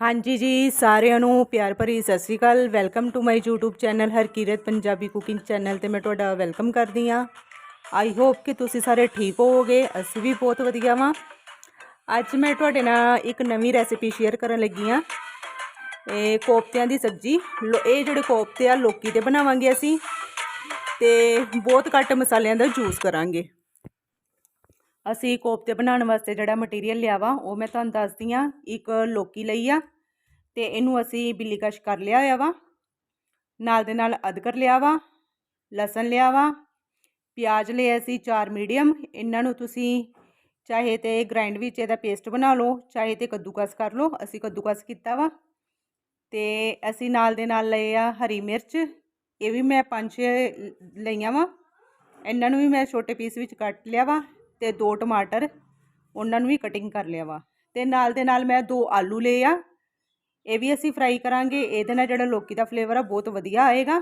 ਹਾਂਜੀ ਜੀ, ਸਾਰਿਆਂ ਨੂੰ ਪਿਆਰ ਭਰੀ Sat Sri Akal. Welcome to my YouTube channel Harkirat Punjabi cooking channel ਤੇ ਮੈਂ ਤੁਹਾਡਾ ਵੈਲਕਮ ਕਰਦੀ ਆ ਆਈ ਹੋਪ ਕਿ ਤੁਸੀਂ ਸਾਰੇ ਠੀਕ ਹੋਵੋਗੇ, ਅਸੀਂ ਵੀ ਬਹੁਤ ਵਧੀਆ ਵਾਂ। ਅੱਜ ਮੈਂ ਤੁਹਾਡੇ ਨਾਲ ਇੱਕ ਨਵੀਂ ਰੈਸਿਪੀ ਸ਼ੇਅਰ ਕਰਨ ਲੱਗੀ ਆ ਇਹ ਕੋਫਤਿਆਂ ਦੀ ਸਬਜ਼ੀ। ਲੋ- ਇਹ ਜਿਹੜੇ ਕੋਫਤੇ ਆ, ਲੋਕੀ ਦੇ ਬਣਾਵਾਂਗੇ ਅਸੀਂ ਤੇ ਬਹੁਤ ਘੱਟ ਮਸਾਲਿਆਂ ਦਾ ਯੂਜ਼ ਕਰਾਂਗੇ। ਅਸੀਂ ਕੋਫਤੇ ਬਣਾਉਣ ਵਾਸਤੇ ਜਿਹੜਾ ਮਟੀਰੀਅਲ ਲਿਆ ਵਾ, ਉਹ ਮੈਂ ਤੁਹਾਨੂੰ ਦੱਸਦੀ ਆ ਇੱਕ ਲੋਕੀ ਲਈ ਆ, ਤੇ ਇਹਨੂੰ ਅਸੀਂ ਬਿੱਲੀ ਕਸ਼ ਕਰ ਲਿਆ ਹੋਇਆ ਵਾ, ਨਾਲ ਦੇ ਨਾਲ ਅਦਰਕ ਲਿਆ ਵਾ, ਲਸਣ ਲਿਆ ਵਾ, ਪਿਆਜ਼ ਲਿਆ ਸੀ ਚਾਰ ਮੀਡੀਅਮ ਇਹਨਾਂ ਨੂੰ ਤੁਸੀਂ ਚਾਹੇ ਤੇ ਗ੍ਰਾਈਂਡ ਵਿੱਚ ਇਹਦਾ ਪੇਸਟ ਬਣਾ ਲਓ, ਚਾਹੇ ਤੇ ਕੱਦੂਕਸ ਕਰ ਲਓ, ਅਸੀਂ ਕੱਦੂਕਸ ਕੀਤਾ ਵਾ, ਤੇ ਅਸੀਂ ਨਾਲ ਦੇ ਨਾਲ ਲਏ ਆ ਹਰੀ ਮਿਰਚ, ਇਹ ਵੀ ਮੈਂ ਪੰਜ ਛੇ ਲਈਆਂ ਵਾ, ਇਹਨਾਂ ਨੂੰ ਵੀ ਮੈਂ ਛੋਟੇ ਪੀਸ ਵਿੱਚ ਕੱਟ ਲਿਆ ਵਾ ਤੇ ਦੋ ਟਮਾਟਰ ਉਹਨਾਂ ਨੂੰ ਵੀ ਕਟਿੰਗ ਕਰ ਲਿਆ ਵਾ। ਤੇ ਨਾਲ ਦੇ ਨਾਲ ਮੈਂ ਦੋ ਆਲੂ ਲਏ ਆ। ਇਹ ਵੀ ਅਸੀਂ ਫਰਾਈ ਕਰਾਂਗੇ। ਇਹਦੇ ਨਾਲ ਜਿਹੜਾ ਲੋਕੀ ਦਾ ਫਲੇਵਰ ਆ, ਬਹੁਤ ਵਧੀਆ ਆਏਗਾ।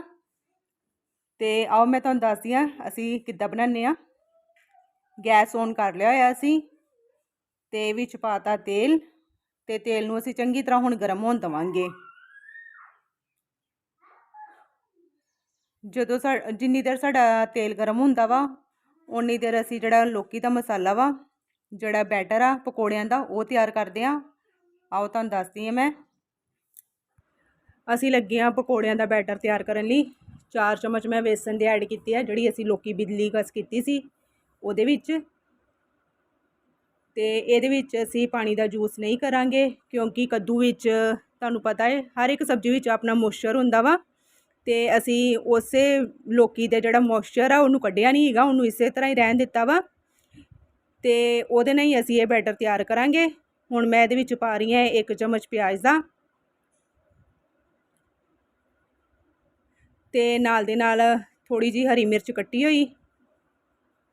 ਤੇ ਆਓ ਮੈਂ ਤੁਹਾਨੂੰ ਦੱਸਦੀ ਆ ਅਸੀਂ ਕਿੱਦਾਂ ਬਣਾਉਂਦੇ ਆ ਗੈਸ ਔਨ ਕਰ ਲਿਆ ਹੋਇਆ ਅਸੀਂ। ਤੇ ਵਿੱਚ ਪਾਤਾ ਤੇਲ। ਤੇ ਤੇਲ ਨੂੰ ਅਸੀਂ ਚੰਗੀ ਤਰ੍ਹਾਂ ਹੁਣ ਗਰਮ ਹੋਣ ਦਵਾਂਗੇ। ਜਦੋਂ ਸਾ, ਜਿੰਨੀ ਦੇਰ ਸਾਡਾ ਤੇਲ ਗਰਮ ਹੁੰਦਾ ਵਾ ਉਨੀ ਦੇਰ ਅਸੀਂ ਜਿਹੜਾ ਲੋਕੀ ਦਾ ਮਸਾਲਾ ਵਾ, ਜਿਹੜਾ ਬੈਟਰ ਆ, ਪਕੌੜਿਆਂ ਦਾ, ਉਹ ਤਿਆਰ ਕਰਦੇ ਆ। ਆਓ ਤੁਹਾਨੂੰ ਦੱਸਦੀ ਆ ਮੈਂ। ਅਸੀਂ ਲੱਗੇ ਆ ਪਕੌੜਿਆਂ ਦਾ ਬੈਟਰ ਤਿਆਰ ਕਰਨ ਲਈ। 4 ਚਮਚ ਮੈਂ ਵੇਸਣ ਦੇ ਐਡ ਕੀਤੀ ਆ, ਜਿਹੜੀ ਅਸੀਂ ਲੋਕੀ ਬਿਜਲੀ ਕਸ ਕੀਤੀ ਸੀ, ਉਹਦੇ ਵਿੱਚ। ਤੇ ਇਹਦੇ ਵਿੱਚ ਅਸੀਂ ਪਾਣੀ ਦਾ ਜੂਸ ਨਹੀਂ ਕਰਾਂਗੇ, ਕਿਉਂਕਿ ਕੱਦੂ ਵਿੱਚ, ਤੁਹਾਨੂੰ ਪਤਾ ਹੈ ਹਰ ਇੱਕ ਸਬਜ਼ੀ ਵਿੱਚ ਆਪਣਾ ਮੋਇਸਚਰ ਹੁੰਦਾ ਵਾ। ਤੇ ਅਸੀਂ ਉਸੇ ਲੋਕੀ ਦੇ ਜਿਹੜਾ ਮੋਇਸਚਰ ਆ ਉਹਨੂੰ ਕੱਢਿਆ ਨਹੀਂ ਹੈਗਾ ਉਹਨੂੰ ਇਸੇ ਤਰ੍ਹਾਂ ਹੀ ਰਹਿਣ ਦਿੱਤਾ ਵਾ। ਤੇ ਉਹਦੇ ਨਾਲ ਹੀ ਅਸੀਂ ਇਹ ਬੈਟਰ ਤਿਆਰ ਕਰਾਂਗੇ। ਹੁਣ ਮੈਂ ਇਹਦੇ ਵਿੱਚ ਪਾ ਰਹੀ ਹਾਂ ਇੱਕ ਚਮਚ ਪਿਆਜ਼ ਦਾ। ਤੇ ਨਾਲ ਦੇ ਨਾਲ ਥੋੜੀ ਜੀ ਹਰੀ ਮਿਰਚ ਕੱਟੀ ਹੋਈ।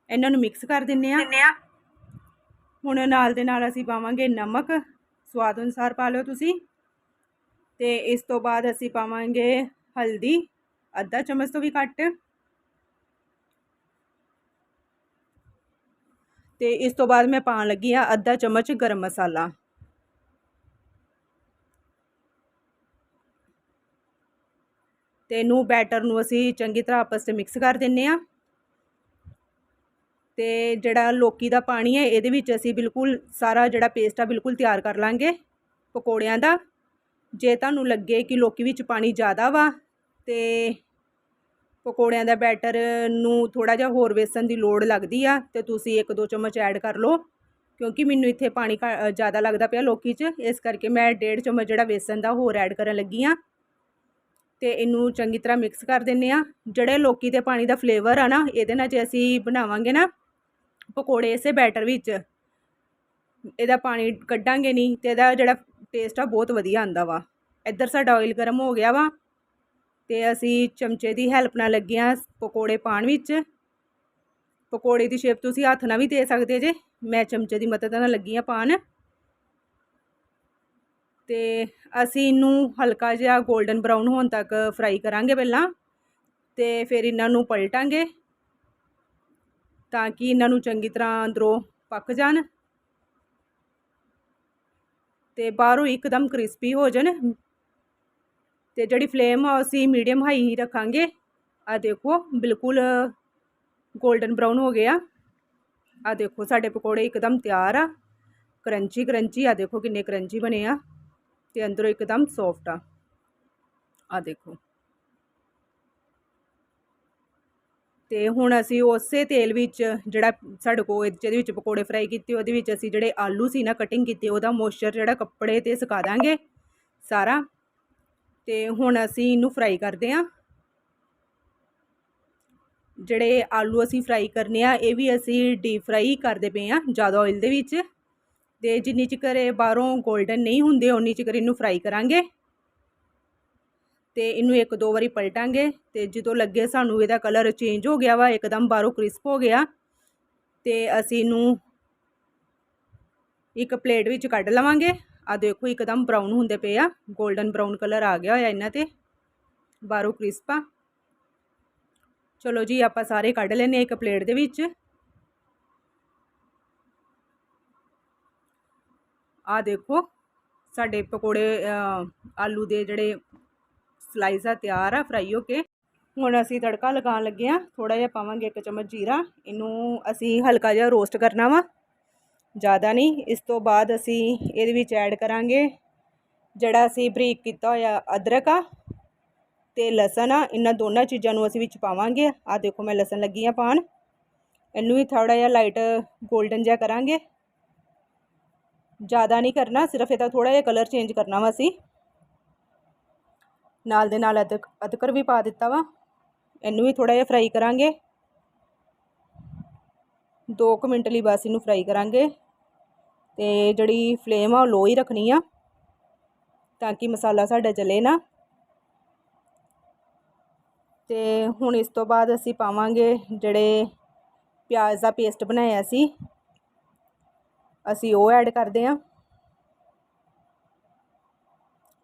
ਇਹਨਾਂ ਨੂੰ ਮਿਕਸ ਕਰ ਦਿੰਨੇ ਆ। ਹੁਣ ਨਾਲ ਦੇ ਨਾਲ ਅਸੀਂ ਪਾਵਾਂਗੇ ਨਮਕ। ਸਵਾਦ ਅਨੁਸਾਰ ਪਾ ਲਿਓ ਤੁਸੀਂ। ਤੇ ਇਸ ਤੋਂ ਬਾਅਦ ਅਸੀਂ ਪਾਵਾਂਗੇ ਹਲਦੀ, ਅੱਧਾ ਚਮਚ ਤੋਂ ਵੀ ਘੱਟ। ਤੇ ਇਸ ਤੋਂ ਬਾਅਦ ਮੈਂ ਪਾਉਣ ਲੱਗੀ ਆ ਅੱਧਾ ਚਮਚ ਗਰਮ ਮਸਾਲਾ। ਤੇ ਇਹਨੂੰ ਬੈਟਰ ਨੂੰ ਅਸੀਂ ਚੰਗੀ ਤਰ੍ਹਾਂ ਆਪਸ ਵਿੱਚ ਮਿਕਸ ਕਰ ਦਿੰਨੇ ਆ ਤੇ ਜਿਹੜਾ ਲੋਕੀ ਦਾ ਪਾਣੀ ਹੈ, ਇਹਦੇ ਵਿੱਚ ਅਸੀਂ ਬਿਲਕੁਲ ਸਾਰਾ ਜਿਹੜਾ ਪੇਸਟ ਆ, ਬਿਲਕੁਲ ਤਿਆਰ ਕਰ ਲਾਂਗੇ ਪਕੌੜਿਆਂ ਦਾ। ਜੇ ਤੁਹਾਨੂੰ ਲੱਗੇ ਕਿ ਲੋਕੀ ਵਿੱਚ ਪਾਣੀ ਜ਼ਿਆਦਾ ਵਾ ਤੇ ਪਕੌੜਿਆਂ ਦਾ ਬੈਟਰ ਨੂੰ ਥੋੜਾ ਜਿਹਾ ਹੋਰ ਵੇਸਣ ਦੀ ਲੋੜ ਲੱਗਦੀ ਆ ਤੇ ਤੁਸੀਂ ਇੱਕ ਦੋ ਚਮਚ ਐਡ ਕਰ ਲਓ, ਕਿਉਂਕਿ ਮੈਨੂੰ ਇੱਥੇ ਪਾਣੀ ਜ਼ਿਆਦਾ ਲੱਗਦਾ ਪਿਆ ਲੋਕੀ 'ਚ, ਇਸ ਕਰਕੇ ਮੈਂ ਡੇਢ ਚਮਚ ਜਿਹੜਾ ਵੇਸਣ ਦਾ ਹੋਰ ਐਡ ਕਰਨ ਲੱਗੀ ਆ। ਤੇ ਇਹਨੂੰ ਚੰਗੀ ਤਰ੍ਹਾਂ ਮਿਕਸ ਕਰ ਦਿੰਨੇ ਆ। ਜਿਹੜੇ ਲੋਕੀ ਦੇ ਪਾਣੀ ਦਾ ਫਲੇਵਰ ਆ ਨਾ, ਇਹਦੇ ਨਾਲ ਜੇ ਅਸੀਂ ਬਣਾਵਾਂਗੇ ਨਾ ਪਕੌੜੇ ਇਸੇ ਬੈਟਰ ਵਿੱਚ, ਇਹਦਾ ਪਾਣੀ ਕੱਢਾਂਗੇ ਨਹੀਂ ਤੇ ਇਹਦਾ ਜਿਹੜਾ ਟੇਸਟ ਆ ਬਹੁਤ ਵਧੀਆ ਆਂਦਾ ਵਾ। ਇੱਧਰ ਸਾਡਾ ਆਇਲ ਗਰਮ ਹੋ ਗਿਆ ਵਾ। ਤੇ ਅਸੀਂ ਚਮਚੇ ਦੀ ਹੈਲਪ ਨਾਲ ਲੱਗੇ ਆ ਪਕੌੜੇ ਪਾਣ ਵਿੱਚ। ਪਕੌੜੇ ਦੀ ਸ਼ੇਪ ਤੁਸੀਂ ਹੱਥ ਨਾਲ ਵੀ ਦੇ ਸਕਦੇ ਜੇ। ਮੈਂ ਚਮਚੇ ਦੀ ਮਦਦ ਨਾਲ ਲੱਗੀ ਆ ਪਾਣ ਤੇ ਅਸੀਂ ਇਹਨੂੰ ਹਲਕਾ ਜਿਹਾ 골ਡਨ ਬਰਾਊਨ ਹੋਣ ਤੱਕ ਫਰਾਈ ਕਰਾਂਗੇ ਪਹਿਲਾਂ ਤੇ ਫਿਰ ਇਹਨਾਂ ਨੂੰ ਪਲਟਾਂਗੇ ਤਾਂ ਕਿ ਇਹਨਾਂ ਨੂੰ ਚੰਗੀ ਤਰ੍ਹਾਂ ਅੰਦਰੋਂ ਪੱਕ ਜਾਣ ਤੇ ਬਾਹਰੋਂ ਇੱਕਦਮ ਕ੍ਰਿਸਪੀ ਹੋ ਜਾਣ। ਤੇ ਜਿਹੜੀ ਫਲੇਮ ਆ, ਅਸੀਂ ਮੀਡੀਅਮ ਹਾਈ ਹੀ ਰੱਖਾਂਗੇ। ਆ ਦੇਖੋ, ਬਿਲਕੁਲ 골ਡਨ ਬਰਾਊਨ ਹੋ ਗਿਆ। ਆ ਦੇਖੋ, ਸਾਡੇ ਪਕੌੜੇ ਇੱਕਦਮ ਤਿਆਰ ਆ। ਕਰੰਚੀ ਕਰੰਚੀ ਆ ਦੇਖੋ ਕਿੰਨੇ ਕਰੰਚੀ ਬਣੇ ਆ। ਤੇ ਅੰਦਰੋਂ ਇੱਕਦਮ ਸੌਫਟ ਆ। ਆ ਦੇਖੋ। ਤੇ ਹੁਣ ਅਸੀਂ ਉਸੇ ਤੇਲ ਵਿੱਚ ਜਿਹੜਾ ਸਾਡੇ ਕੋਲ ਜਿਹਦੇ ਵਿੱਚ ਪਕੌੜੇ ਫਰਾਈ ਕੀਤੇ, ਉਹਦੇ ਵਿੱਚ ਅਸੀਂ ਜਿਹੜੇ ਆਲੂ ਸੀ ਨਾ ਕਟਿੰਗ ਕੀਤੀ, ਉਹਦਾ ਮੋਇਸਚਰ ਜਿਹੜਾ ਕੱਪੜੇ ਤੇ ਸੁਕਾ ਦਾਂਗੇ। ਸਾਰਾ। ਤੇ ਹੁਣ ਅਸੀਂ ਇਹਨੂੰ ਫਰਾਈ ਕਰਦੇ ਹਾਂ। ਜਿਹੜੇ ਆਲੂ ਅਸੀਂ ਫਰਾਈ ਕਰਨੇ ਆ, ਇਹ ਵੀ ਅਸੀਂ ਡੀਪ ਫਰਾਈ ਕਰਦੇ ਪਏ ਆ ਜ਼ਿਆਦਾ ਆਇਲ ਦੇ ਵਿੱਚ। ਤੇ ਜਿੰਨੀ ਚਿਕਰ ਇਹ ਬਾਹਰੋਂ 골ਡਨ ਨਹੀਂ ਹੁੰਦੇ ਉਨੀ ਚਿਕਰ ਇਹਨੂੰ ਫਰਾਈ ਕਰਾਂਗੇ। ਤੇ ਇਹਨੂੰ ਇੱਕ ਦੋ ਵਾਰੀ ਪਲਟਾਂਗੇ ਤੇ ਜਦੋਂ ਲੱਗੇ ਸਾਨੂੰ ਇਹਦਾ ਕਲਰ ਚੇਂਜ ਹੋ ਗਿਆ ਵਾ, ਇੱਕਦਮ ਬਾਹਰੋਂ ਕ੍ਰਿਸਪ ਹੋ ਗਿਆ। ਤੇ ਅਸੀਂ ਇਹਨੂੰ ਇੱਕ ਪਲੇਟ ਵਿੱਚ ਕੱਢ ਲਵਾਂਗੇ। ਆ ਦੇਖੋ, ਇੱਕਦਮ ਬਰਾਊਨ ਹੁੰਦੇ ਪਏ ਆ। 골ਡਨ ਬਰਾਊਨ ਕਲਰ ਆ ਗਿਆ ਹੋਇਆ ਇਹਨਾਂ ਤੇ। ਬਾਹਰੋਂ ਕ੍ਰਿਸਪ ਆ। ਚਲੋ ਜੀ, ਆਪਾਂ ਸਾਰੇ ਕੱਢ ਲੈਨੇ ਇੱਕ ਪਲੇਟ ਦੇ ਵਿੱਚ। ਆ ਦੇਖੋ, ਸਾਡੇ ਪਕੌੜੇ ਆਲੂ ਦੇ ਜਿਹੜੇ ਸਲਾਈਸ ਆ, ਤਿਆਰ ਆ ਫਰਾਈ ਹੋ ਕੇ। ਹੁਣ ਅਸੀਂ ਤੜਕਾ ਲਗਾਉਣ ਲੱਗੇ ਆ ਥੋੜਾ ਜਿਹਾ ਪਾਵਾਂਗੇ ਇੱਕ ਚਮਚ ਜੀਰਾ। ਇਹਨੂੰ ਅਸੀਂ ਹਲਕਾ ਜਿਹਾ ਰੋਸਟ ਕਰਨਾ ਵਾ। ਜ਼ਿਆਦਾ ਨਹੀਂ। ਇਸ ਤੋਂ ਬਾਅਦ ਅਸੀਂ ਇਹਦੇ ਵਿੱਚ ਐਡ ਕਰਾਂਗੇ ਜਿਹੜਾ ਅਸੀਂ ਬਰੀਕ ਕੀਤਾ ਹੋਇਆ ਅਦਰਕ ਆ ਤੇ ਲਸਣ ਆ। ਇਹਨਾਂ ਦੋਨਾਂ ਚੀਜ਼ਾਂ ਨੂੰ ਅਸੀਂ ਵਿੱਚ ਪਾਵਾਂਗੇ। ਆ ਦੇਖੋ ਮੈਂ ਲਸਣ ਲੱਗੀ ਆ ਪਾਣ ਇਹਨੂੰ ਵੀ ਥੋੜਾ ਜਿਹਾ ਲਾਈਟ 골ਡਨ ਜਿਹਾ ਕਰਾਂਗੇ। ਜ਼ਿਆਦਾ ਨਹੀਂ ਕਰਨਾ, ਸਿਰਫ ਇਹਦਾ ਥੋੜਾ ਜਿਹਾ ਕਲਰ ਚੇਂਜ ਕਰਨਾ ਵਾ ਅਸੀਂ। ਨਾਲ ਦੇ ਨਾਲ ਅਦਕ ਅਦਕਰ ਵੀ ਪਾ ਦਿੱਤਾ ਵਾ। ਇਹਨੂੰ ਵੀ ਥੋੜਾ ਜਿਹਾ ਫਰਾਈ ਕਰਾਂਗੇ। 2 ਮਿੰਟ ਲਈ ਬਸ ਇਹਨੂੰ ਫਰਾਈ ਕਰਾਂਗੇ। ਤੇ ਜਿਹੜੀ ਫਲੇਮ ਆ ਉਹ ਲੋ ਹੀ ਰੱਖਣੀ ਆ, ਤਾਂ ਕਿ ਮਸਾਲਾ ਸਾਡਾ ਜਲੇ ਨਾ। ਤੇ ਹੁਣ ਇਸ ਤੋਂ ਬਾਅਦ ਅਸੀਂ ਪਾਵਾਂਗੇ ਜਿਹੜੇ ਪਿਆਜ਼ ਦਾ ਪੇਸਟ ਬਣਾਇਆ ਸੀ, ਅਸੀਂ ਉਹ ਐਡ ਕਰਦੇ ਹਾਂ।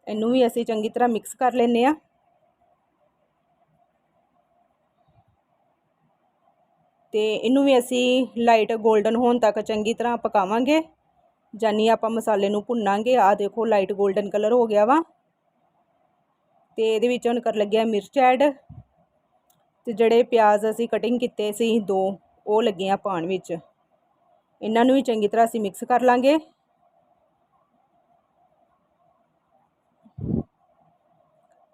ਇਹਨੂੰ ਵੀ ਅਸੀਂ ਚੰਗੀ ਤਰ੍ਹਾਂ ਮਿਕਸ ਕਰ ਲੈਂਦੇ ਆ ਤੇ ਇਹਨੂੰ ਵੀ ਅਸੀਂ ਲਾਈਟ 골ਡਨ ਹੋਣ ਤੱਕ ਚੰਗੀ ਤਰ੍ਹਾਂ ਪਕਾਵਾਂਗੇ। ਜਾਨੀ ਆਪਾਂ ਮਸਾਲੇ ਨੂੰ ਭੁੰਨਾਂਗੇ ਆ ਦੇਖੋ ਲਾਈਟ 골ਡਨ ਕਲਰ ਹੋ ਗਿਆ ਵਾ। ਤੇ ਇਹਦੇ ਵਿੱਚ ਹੁਣ ਕਰ ਲੱਗਿਆ ਮਿਰਚ ਐਡ ਤੇ ਜਿਹੜੇ ਪਿਆਜ਼ ਅਸੀਂ ਕਟਿੰਗ ਕੀਤੇ ਸੀ, ਦੋ, ਉਹ ਲੱਗੇ ਆ ਪਾਣ ਵਿੱਚ। ਇਹਨਾਂ ਨੂੰ ਵੀ ਚੰਗੀ ਤਰ੍ਹਾਂ ਅਸੀਂ ਮਿਕਸ ਕਰ ਲਾਂਗੇ।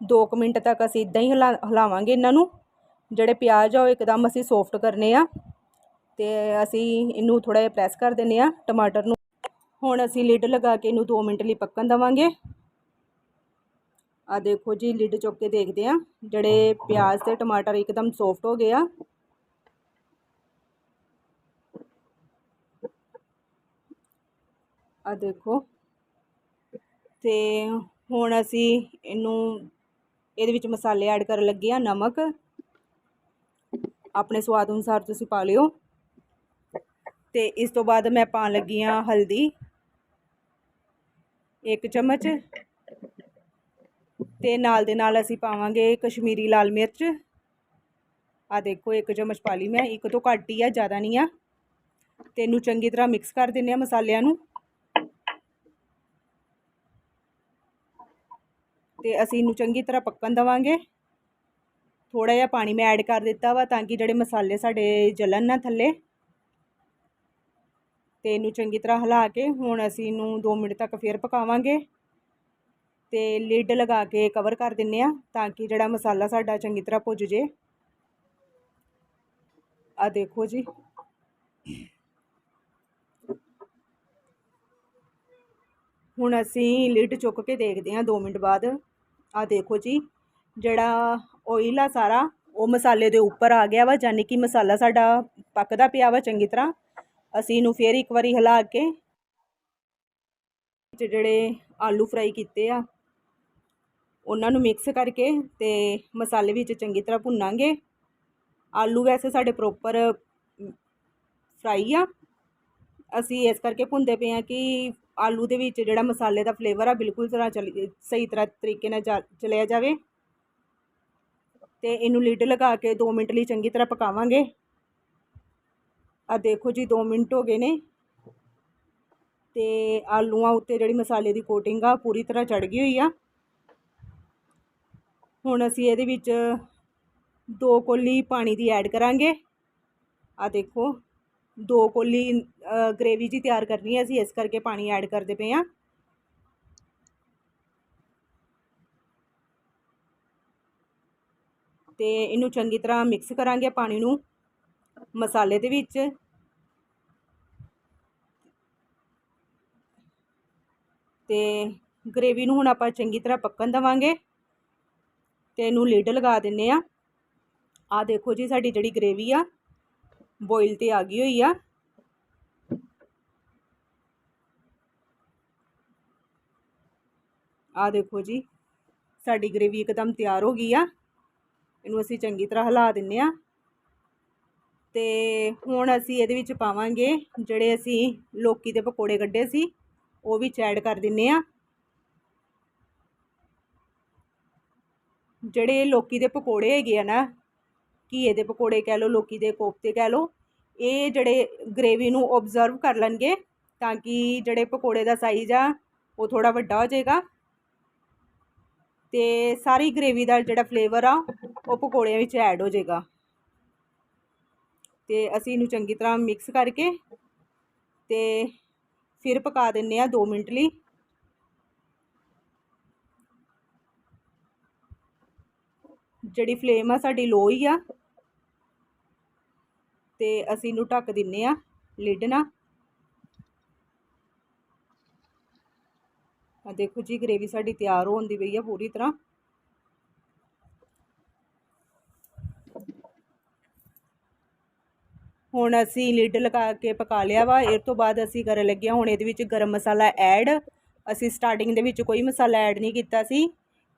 ਦੋ ਕੁ ਮਿੰਟ ਤੱਕ ਅਸੀਂ ਇਦਾਂ ਹੀ ਹਿਲਾ, ਹਿਲਾਵਾਂਗੇ ਇਹਨਾਂ ਨੂੰ। ਜਿਹੜੇ ਪਿਆਜ਼ ਆ, ਉਹ ਇੱਕਦਮ ਅਸੀਂ ਸੌਫਟ ਕਰਨੇ ਆ। ਤੇ ਅਸੀਂ ਇਹਨੂੰ ਥੋੜਾ ਜਿਹਾ ਪ੍ਰੈਸ ਕਰ ਦਿੰਨੇ ਆ, ਟਮਾਟਰ ਨੂੰ। ਹੁਣ ਅਸੀਂ ਲਿਡ ਲਗਾ ਕੇ ਇਹਨੂੰ 2 ਮਿੰਟ ਲਈ ਪੱਕਣ ਦਵਾਂਗੇ। ਆ ਦੇਖੋ ਜੀ, ਲਿਡ ਚੁੱਕ ਕੇ ਦੇਖਦੇ ਆ ਜਿਹੜੇ ਪਿਆਜ਼ ਤੇ ਟਮਾਟਰ ਇੱਕਦਮ ਸੌਫਟ ਹੋ ਗਏ ਆ। ਆ ਦੇਖੋ। ਤੇ ਹੁਣ ਅਸੀਂ ਇਹਨੂੰ, ਇਹਦੇ ਵਿੱਚ ਮਸਾਲੇ ਐਡ ਕਰਨ ਲੱਗੇ ਆ ਨਮਕ। ਆਪਣੇ ਸਵਾਦ ਅਨੁਸਾਰ ਤੁਸੀਂ ਪਾ ਲਿਓ। ਤੇ ਇਸ ਤੋਂ ਬਾਅਦ ਮੈਂ ਪਾਣ ਲੱਗੀ ਆ ਹਲਦੀ। ਇੱਕ ਚਮਚ। ਤੇ ਨਾਲ ਦੇ ਨਾਲ ਅਸੀਂ ਪਾਵਾਂਗੇ ਕਸ਼ਮੀਰੀ ਲਾਲ ਮਿਰਚ। ਆ ਦੇਖੋ, ਇੱਕ ਚਮਚ ਪਾ ਲਈ ਮੈਂ, ਇੱਕ ਤੋਂ ਘੱਟ ਹੀ ਆ, ਜ਼ਿਆਦਾ ਨਹੀਂ ਆ। ਤੇ ਇਹਨੂੰ ਚੰਗੀ ਤਰ੍ਹਾਂ ਮਿਕਸ ਕਰ ਦਿੰਨੇ ਆ ਮਸਾਲਿਆਂ ਨੂੰ। ਤੇ ਅਸੀਂ ਇਹਨੂੰ ਚੰਗੀ ਤਰ੍ਹਾਂ ਪੱਕਣ ਦਵਾਂਗੇ। ਥੋੜਾ ਜਿਹਾ ਪਾਣੀ ਮੈਂ ਐਡ ਕਰ ਦਿੱਤਾ ਵਾ ਤਾਂ ਕਿ ਜਿਹੜੇ ਮਸਾਲੇ ਸਾਡੇ ਜਲਣ ਨਾ ਥੱਲੇ। ਤੇ ਇਹਨੂੰ ਚੰਗੀ ਤਰ੍ਹਾਂ ਹਿਲਾ ਕੇ ਹੁਣ ਅਸੀਂ ਇਹਨੂੰ 2 ਮਿੰਟ ਤੱਕ ਫੇਰ ਪਕਾਵਾਂਗੇ। ਤੇ ਲਿਡ ਲਗਾ ਕੇ ਕਵਰ ਕਰ ਦਿੰਨੇ ਆ ਤਾਂ ਕਿ ਜਿਹੜਾ ਮਸਾਲਾ ਸਾਡਾ ਚੰਗੀ ਤਰ੍ਹਾਂ ਭੁੱਜ ਜੇ। ਆ ਦੇਖੋ ਜੀ। ਹੁਣ ਅਸੀਂ ਲਿਡ ਚੁੱਕ ਕੇ ਦੇਖਦੇ ਹਾਂ 2 ਮਿੰਟ ਬਾਅਦ। ਆ ਦੇਖੋ ਜੀ, ਜਿਹੜਾ ਆਇਲ ਆ ਸਾਰਾ, ਉਹ ਮਸਾਲੇ ਦੇ ਉੱਪਰ ਆ ਗਿਆ ਵਾ ਯਾਨੀ ਕਿ ਮਸਾਲਾ ਸਾਡਾ ਪੱਕਦਾ ਪਿਆ ਵਾ ਚੰਗੀ ਤਰ੍ਹਾਂ। ਅਸੀਂ ਇਹਨੂੰ ਫੇਰ ਇੱਕ ਵਾਰੀ ਹਿਲਾ ਕੇ ਜਿਹੜੇ ਆਲੂ ਫਰਾਈ ਕੀਤੇ ਆ, ਉਹਨਾਂ ਨੂੰ ਮਿਕਸ ਕਰਕੇ ਤੇ ਮਸਾਲੇ ਵਿੱਚ ਚੰਗੀ ਤਰ੍ਹਾਂ ਭੁੰਨਾਂਗੇ। ਆਲੂ ਵੈਸੇ ਸਾਡੇ ਪ੍ਰੋਪਰ ਫਰਾਈ ਆ। ਅਸੀਂ ਇਸ ਕਰਕੇ ਭੁੰਦੇ ਪਏ ਆ ਕਿ ਆਲੂ ਦੇ ਵਿੱਚ ਜਿਹੜਾ ਮਸਾਲੇ ਦਾ ਫਲੇਵਰ ਆ, ਬਿਲਕੁਲ ਤਰ੍ਹਾਂ ਚਲੀ, ਸਹੀ ਤਰ੍ਹਾਂ ਤਰੀਕੇ ਨਾਲ ਚਲਿਆ ਜਾਵੇ। ਤੇ ਇਹਨੂੰ ਲਿਡ ਲਗਾ ਕੇ 2 ਮਿੰਟ ਲਈ ਚੰਗੀ ਤਰ੍ਹਾਂ ਪਕਾਵਾਂਗੇ। ਆ ਦੇਖੋ ਜੀ 2 ਮਿੰਟ ਹੋ ਗਏ ਨੇ। ਤੇ ਆਲੂਆਂ ਉੱਤੇ ਜਿਹੜੀ ਮਸਾਲੇ ਦੀ ਕੋਟਿੰਗ ਆ, ਪੂਰੀ ਤਰ੍ਹਾਂ ਚੜ ਗਈ ਹੋਈ ਆ। ਹੁਣ ਅਸੀਂ ਇਹਦੇ ਵਿੱਚ ਦੋ ਕੋਲੀ ਪਾਣੀ ਦੀ ਐਡ ਕਰਾਂਗੇ। ਆ ਦੇਖੋ, ਦੋ ਕੋਲੀ ਗ੍ਰੇਵੀ ਜੀ ਤਿਆਰ ਕਰਨੀ ਹੈ ਅਸੀਂ, ਇਸ ਕਰਕੇ ਪਾਣੀ ਐਡ ਕਰਦੇ ਪਏ ਆ। ਤੇ ਇਹਨੂੰ ਚੰਗੀ ਤਰ੍ਹਾਂ ਮਿਕਸ ਕਰਾਂਗੇ ਪਾਣੀ ਨੂੰ। ਮਸਾਲੇ ਦੇ ਵਿੱਚ। ਤੇ ਗ੍ਰੇਵੀ ਨੂੰ ਹੁਣ ਆਪਾਂ ਚੰਗੀ ਤਰ੍ਹਾਂ ਪੱਕਣ ਦਵਾਂਗੇ। ਤੇ ਇਹਨੂੰ ਲਿਡ ਲਗਾ ਦਿੰਨੇ ਆ। ਆ ਦੇਖੋ ਜੀ ਸਾਡੀ ਜਿਹੜੀ ਗ੍ਰੇਵੀ ਆ ਬੋਇਲ ਤੇ ਆ ਗਈ ਹੋਈ ਆ। ਆ ਦੇਖੋ ਜੀ, ਸਾਡੀ ਗ੍ਰੇਵੀ ਇੱਕਦਮ ਤਿਆਰ ਹੋ ਗਈ ਆ। ਇਹਨੂੰ ਅਸੀਂ ਚੰਗੀ ਤਰ੍ਹਾਂ ਹਿਲਾ ਦਿੰਨੇ ਆ। ਤੇ ਹੁਣ ਅਸੀਂ ਇਹਦੇ ਵਿੱਚ ਪਾਵਾਂਗੇ ਜਿਹੜੇ ਅਸੀਂ ਲੋਕੀ ਦੇ ਪਕੌੜੇ ਕੱਢੇ ਸੀ, ਉਹ ਵਿੱਚ ਐਡ ਕਰ ਦਿੰਨੇ ਆ। ਜਿਹੜੇ ਲੋਕੀ ਦੇ ਪਕੌੜੇ ਹੈਗੇ ਆ ਨਾ, ਘੀਏ ਦੇ ਪਕੌੜੇ ਕਹਿ ਲਓ, ਲੋਕੀ ਦੇ ਕੋਫਤੇ ਕਹਿ ਲਓ, ਇਹ ਜਿਹੜੇ ਗ੍ਰੇਵੀ ਨੂੰ ਓਬਜ਼ਰਵ ਕਰ ਲੈਣਗੇ ਤਾਂ ਕਿ ਜਿਹੜੇ ਪਕੌੜੇ ਦਾ ਸਾਈਜ਼ ਆ, ਉਹ ਥੋੜਾ ਵੱਡਾ ਹੋ ਜਾਏਗਾ। ਤੇ ਸਾਰੀ ਗ੍ਰੇਵੀ ਦਾ ਜਿਹੜਾ ਫਲੇਵਰ ਆ, ਉਹ ਪਕੌੜਿਆਂ ਵਿੱਚ ਐਡ ਹੋ ਜਾਏਗਾ। ਤੇ ਅਸੀਂ ਇਹਨੂੰ ਚੰਗੀ ਤਰ੍ਹਾਂ ਮਿਕਸ ਕਰਕੇ ਤੇ ਫਿਰ ਪਕਾ ਦਿੰਨੇ ਆ 2 ਮਿੰਟ ਲਈ। ਜਿਹੜੀ ਫਲੇਮ ਆ ਸਾਡੀ ਲੋ ਹੀ ਆ। ਤੇ ਅਸੀਂ ਇਹਨੂੰ ਢੱਕ ਦਿੰਨੇ ਆ ਲਿਡ ਨਾਲ। ਆ ਦੇਖੋ ਜੀ ਗ੍ਰੇਵੀ ਸਾਡੀ ਤਿਆਰ ਹੋਣ ਦੀ ਪਈ ਆ ਪੂਰੀ ਤਰ੍ਹਾਂ। ਹੁਣ ਅਸੀਂ ਲਿਡ ਲਗਾ ਕੇ ਪਕਾ ਲਿਆ ਵਾ। ਇਹ ਤੋਂ ਬਾਅਦ ਅਸੀਂ ਕਰਨ ਲੱਗੇ ਹਾਂ ਹੁਣ ਇਹਦੇ ਵਿੱਚ ਗਰਮ ਮਸਾਲਾ ਐਡ ਅਸੀਂ ਸਟਾਰਟਿੰਗ ਦੇ ਵਿੱਚ ਕੋਈ ਮਸਾਲਾ ਐਡ ਨਹੀਂ ਕੀਤਾ ਸੀ।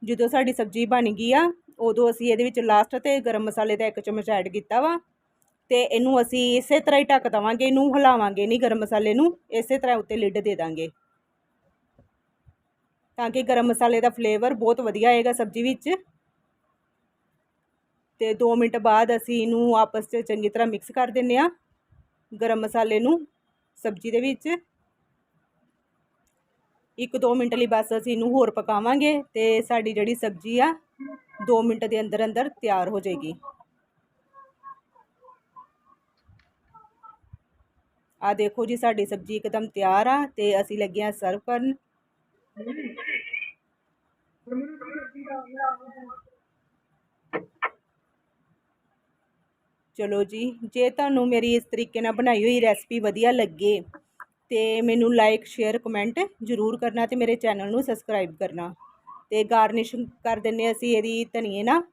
ਜਦੋਂ ਸਾਡੀ ਸਬਜ਼ੀ ਬਣ ਗਈ ਆ, ਉਦੋਂ ਅਸੀਂ ਇਹਦੇ ਵਿੱਚ ਲਾਸਟ ਤੇ ਗਰਮ ਮਸਾਲੇ ਦਾ ਇੱਕ ਚਮਚ ਐਡ ਕੀਤਾ ਵਾ। ਤੇ ਇਹਨੂੰ ਅਸੀਂ ਇਸੇ ਤਰ੍ਹਾਂ ਹੀ ਢੱਕ ਦਵਾਂਗੇ, ਇਹਨੂੰ ਹਿਲਾਵਾਂਗੇ ਨਹੀਂ ਗਰਮ ਮਸਾਲੇ ਨੂੰ, ਇਸੇ ਤਰ੍ਹਾਂ ਉੱਤੇ ਲਿਡ ਦੇ ਦਾਂਗੇ। ਤਾਂ ਕਿ ਗਰਮ ਮਸਾਲੇ ਦਾ ਫਲੇਵਰ ਬਹੁਤ ਵਧੀਆ ਆਏਗਾ ਸਬਜ਼ੀ ਵਿੱਚ। ਤੇ 2 ਮਿੰਟ ਬਾਅਦ ਅਸੀਂ ਇਹਨੂੰ ਆਪਸ 'ਚ ਚੰਗੀ ਤਰ੍ਹਾਂ ਮਿਕਸ ਕਰ ਦਿੰਨੇ ਆ ਗਰਮ ਮਸਾਲੇ ਨੂੰ ਸਬਜ਼ੀ ਦੇ ਵਿੱਚ। ਇੱਕ 2 ਮਿੰਟ ਲਈ ਬਸ ਅਸੀਂ ਇਹਨੂੰ ਹੋਰ ਪਕਾਵਾਂਗੇ ਤੇ ਸਾਡੀ ਜਿਹੜੀ ਸਬਜ਼ੀ ਆ 2 ਮਿੰਟ ਦੇ ਅੰਦਰ ਅੰਦਰ ਤਿਆਰ ਹੋ ਜਾਏਗੀ। ਆ ਦੇਖੋ ਜੀ ਸਾਡੀ ਸਬਜ਼ੀ ਇੱਕਦਮ ਤਿਆਰ ਆ ਤੇ ਅਸੀਂ ਲੱਗੇ ਆ ਸਰਵ ਕਰਨ। ਚਲੋ ਜੀ, ਜੇ ਤੁਹਾਨੂੰ ਮੇਰੀ ਇਸ ਤਰੀਕੇ ਨਾਲ ਬਣਾਈ ਹੋਈ ਰੈਸਪੀ ਵਧੀਆ ਲੱਗੇ ਤੇ ਮੈਨੂੰ ਲਾਈਕ ਸ਼ੇਅਰ ਕਮੈਂਟ ਜ਼ਰੂਰ ਕਰਨਾ ਤੇ ਮੇਰੇ ਚੈਨਲ ਨੂੰ ਸਬਸਕ੍ਰਾਈਬ ਕਰਨਾ। ਤੇ ਗਾਰਨਿਸ਼ ਕਰ ਦਿੰਨੇ ਅਸੀਂ ਇਹਦੀ ਧਨੀਏ ਨਾਲ।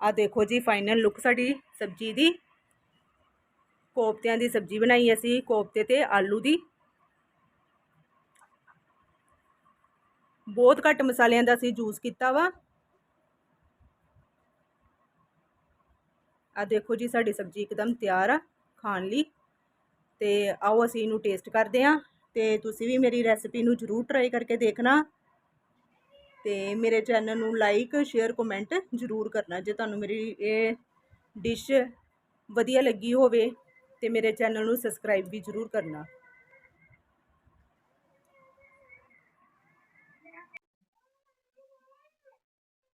ਆ ਦੇਖੋ ਜੀ ਫਾਈਨਲ ਲੁੱਕ ਸਾਡੀ ਸਬਜ਼ੀ ਦੀ। ਕੋਫਤਿਆਂ ਦੀ ਸਬਜ਼ੀ ਬਣਾਈ ਅਸੀਂ, ਕੋਫਤੇ ਤੇ ਆਲੂ ਦੀ। ਬਹੁਤ ਘੱਟ ਮਸਾਲਿਆਂ ਦਾ ਅਸੀਂ ਯੂਜ਼ ਕੀਤਾ ਵਾ। ਆ ਦੇਖੋ ਜੀ, ਸਾਡੀ ਸਬਜ਼ੀ ਇੱਕਦਮ ਤਿਆਰ ਆ ਖਾਣ ਲਈ। ਤੇ ਆਓ ਅਸੀਂ ਇਹਨੂੰ ਟੇਸਟ ਕਰਦੇ ਹਾਂ ਤੇ ਤੁਸੀਂ ਵੀ ਮੇਰੀ ਰੈਸਪੀ ਨੂੰ ਜ਼ਰੂਰ ਟਰਾਈ ਕਰਕੇ ਦੇਖਣਾ। ਤੇ ਮੇਰੇ ਚੈਨਲ ਨੂੰ ਲਾਈਕ ਸ਼ੇਅਰ ਕਮੈਂਟ ਜ਼ਰੂਰ ਕਰਨਾ ਜੇ ਤੁਹਾਨੂੰ ਮੇਰੀ ਇਹ ਡਿਸ਼ ਵਧੀਆ ਲੱਗੀ ਹੋਵੇ ਤੇ ਮੇਰੇ ਚੈਨਲ ਨੂੰ ਸਬਸਕ੍ਰਾਈਬ ਵੀ ਜ਼ਰੂਰ ਕਰਨਾ।